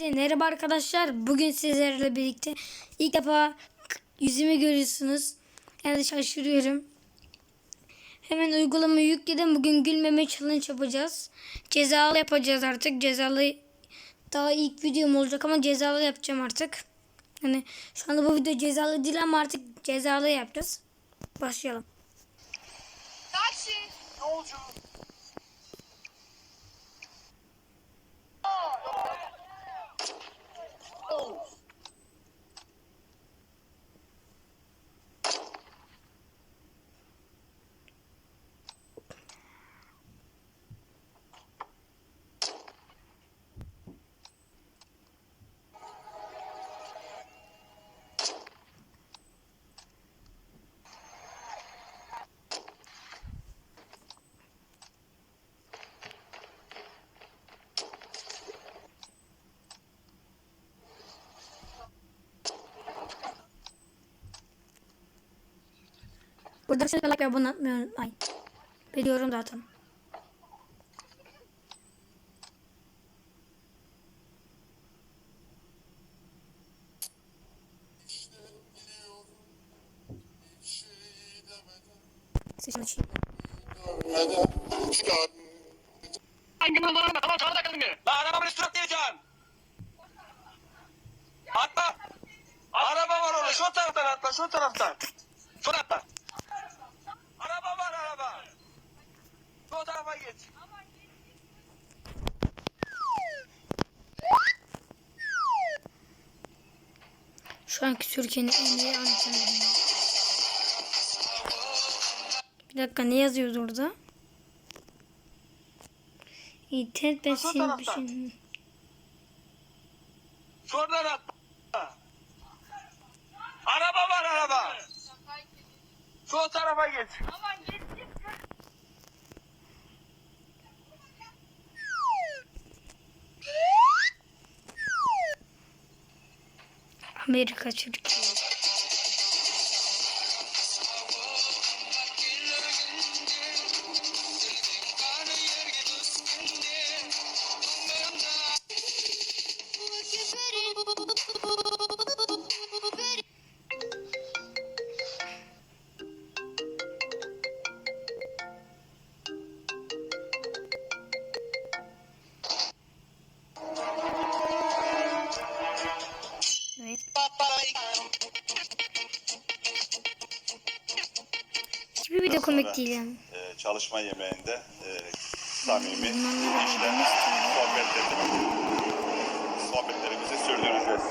Merhaba arkadaşlar. Bugün sizlerle birlikte ilk defa yüzümü görüyorsunuz. Yani şaşırıyorum. Hemen uygulamayı yükledim. Bugün gülmeme challenge yapacağız. Cezalı yapacağız artık. Cezalı daha ilk videom olacak ama cezalı yapacağım artık. Yani şu anda bu video cezalı değil ama artık cezalı yapacağız. Başlayalım. Taksi. Yolcu. Burada şaka like ve abone olmayı unutmayın. Biliyorum zaten. Sesini açayım. Annem bana tamam çağır takılın beni. La arabamı üstüne diyeceğim. Atla. Araba var orada. Şu taraftan atla. Şu taraftan. Şu taraftan. Araba var araba. Şu tarafa geç. Şu anki Türkiye'nin en iyi antrenörü. Bir dakika ne yazıyordu orada? İnternet ben senin bir şey... Şuradan atla. Araba var araba. Şu tarafa geç. Amerika Türkiye. Hiçbir video komik değil yani. e, çalışma yemeğinde e, samimi, içten sohbetlerimizi, sohbetlerimizi sürdüreceğiz.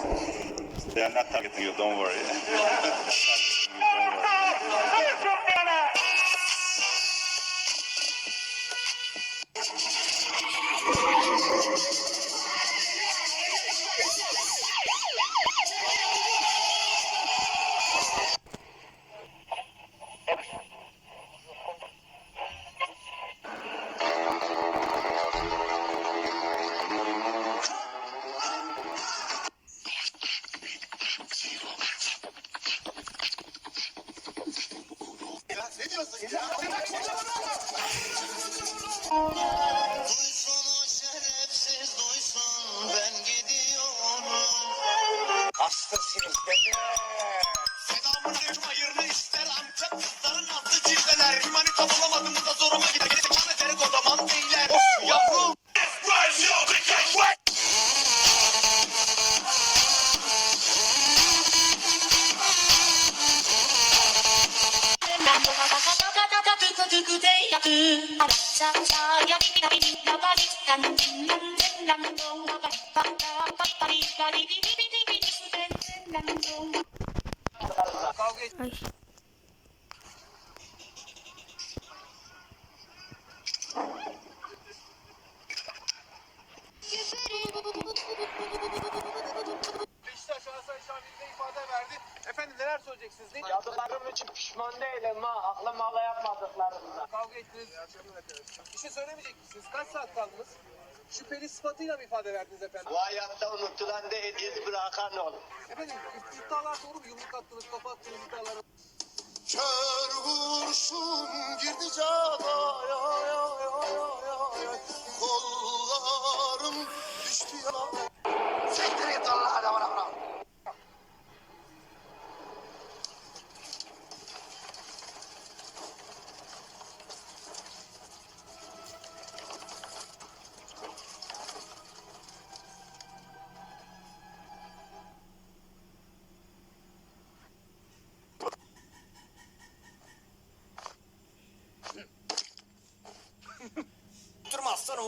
They are not targeting you, don't worry. Hastasınız dede. Selamın aleyküm hayırlı işler amca kızların atlı cilveler. Manita bulamadım da zoruma gider. Gerisi kana tere kodaman beyler. Of yavrum. Ay. Beşiktaş Efendim neler söyleyeceksiniz? Ne? Yaptıklarım için pişman değilim ha. Aklım hala yapmadıklarımda. Kavga ettiniz. Bir şey söylemeyecek misiniz? Kaç saat kaldınız? Şüpheli sıfatıyla mı ifade verdiniz efendim? Bu hayatta unutulan değil iz bırakan ol. Efendim iddialar doğru mu? Yumruk attınız, kafa attınız iddiaları.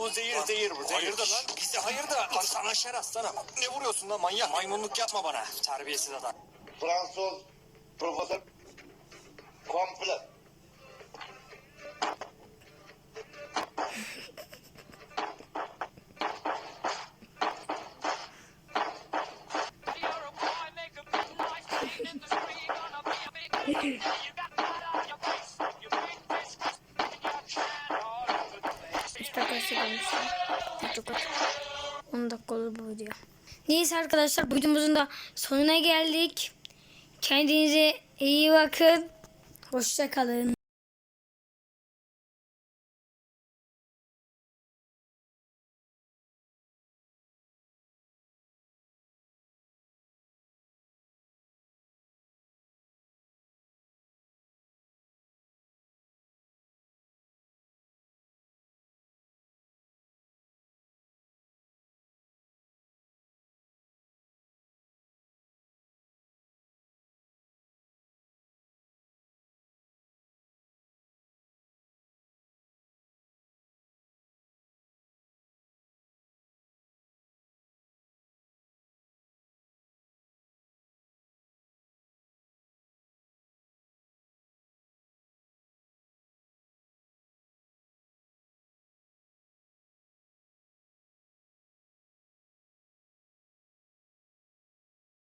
O zehir zehir bu. Hayırdır lan? Bize hayırdır. Lan sana şer aslanım. Ne vuruyorsun lan manyak? Maymunluk yapma bana. Terbiyesiz adam. Fransız profesör komple. İşte arkadaşlar olmuşlar. Çok az. 10 dakika oldu bu video. Neyse arkadaşlar bu videomuzun da sonuna geldik. Kendinize iyi bakın. Hoşça kalın.